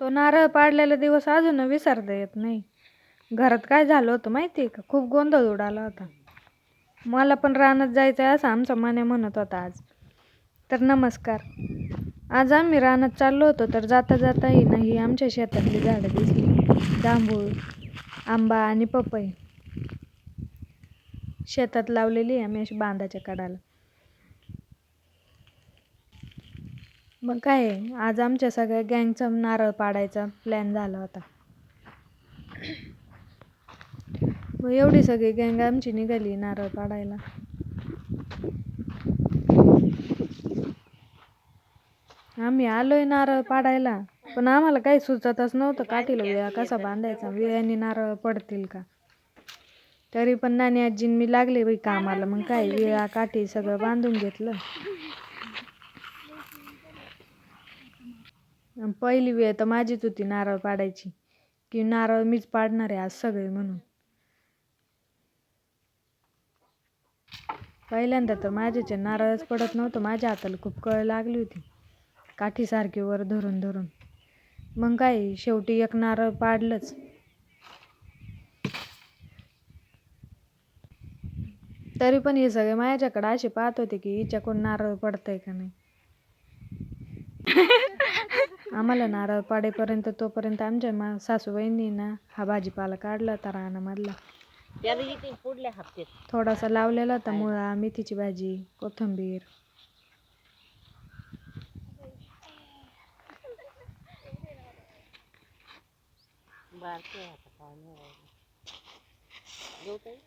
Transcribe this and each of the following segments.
तो नारळ पाडलेला दिवस अजून विसरता येत नाही. घरात काय झालं होतं माहिती आहे का? खूप गोंधळ उडाला होता. मला पण रानात जायचं आहे असं आमचा माने म्हणत होता आज. तर नमस्कार. आज आम्ही रानात चाललो होतो तर जाता जाता नाही ही आमच्या शेतातली झाडं दिसली. जांभूळ आंबा आणि पपई. शेतात लावलेली आहे आम्ही अशी बांधाच्या कडाला. मग काय आहे, आज आमच्या सगळ्या गँगचा नारळ पाडायचा प्लॅन झाला होता. मग एवढी सगळी गँग आमची निघाली नारळ पाडायला. आम्ही आलोय नारळ पाडायला पण आम्हाला काही सुचतच नव्हतं काठीला विळा कसा बांधायचा विळ्याने नारळ पडतील का? तरी पण नानी आजीन मी लागले बाई कामाला मग काय विळा काठी सगळं बांधून घेतलं. पहिली वेळ तर माझीच होती नारळ पाडायची. की नारळ मीच पाडणार आहे आज सगळे म्हणून. पहिल्यांदा तर माझ्याचे नारळच पडत नव्हतं. माझ्या हाताला खूप कळ लागली होती. काठीसारखी वर धरून धरून. मग काय शेवटी एक नारळ पाडलंच. तरी पण हे सगळे माझ्याकडे असे पाहत होते की हिच्याकडून नारळ पडतंय का नाही. आम्हाला नारळ पाडेपर्यंत तोपर्यंत आमच्या मा सासूबाईंनी ना हा भाजीपाला काढला होता रानामधला. त्याला येते पुढल्या हप्त्यात थोडासा लावलेला होता मुळा मेथीची भाजी कोथिंबीर. बारके आता पाणी राहिलं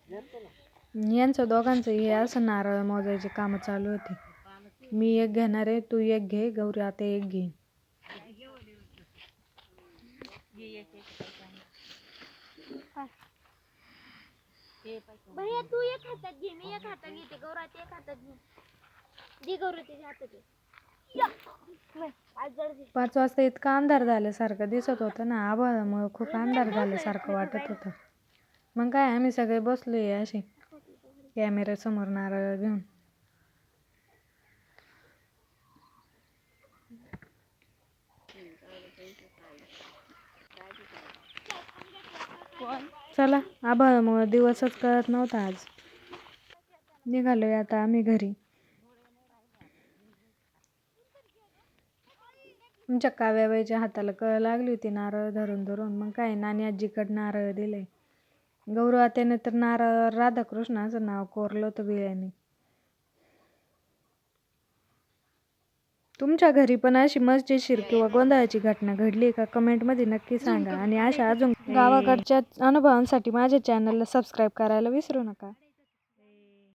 धरतो ना यांचं दोघांचं हे असं नारळ मोजायचे कामं चालू होते. मी एक घेणार आहे तू एक घे गौरी आता एक घे भैया तू एक हातात घे मी एक हातात घेते गौरात एक हातात घे. दे गौरी तुझ्या हातात घे. या. नाही, आज जड घे. पाच वाजता इतका अंधार झाल्यासारखं दिसत होतं ना आभाळामुळं खूप अंधार झाल्यासारखं वाटत होतं. मग काय आम्ही सगळे बसलोय असे कॅमेऱ्यासमोर नारळ घेऊन. चला आभाळामुळे दिवसच कळत नव्हता आज. निघालोय आता आम्ही घरी. तुमच्या काव्याबाईच्या हाताला कळ लागली होती नारळ धरून धरून. मग काय नानी आजीकडं नारळ दिले गौरव आत्याने तर नारळ राधाकृष्णाचं नाव कोरलं होतं विळ्याने तुमच्या घरी पण अशी मजेशीर किंवा गोंधळाची घटना घडली का? कमेंटमध्ये नक्की सांगा. आणि अशा अजून गावाकडच्या अनुभवांसाठी माझ्या चॅनलला सबस्क्राईब करायला विसरू नका.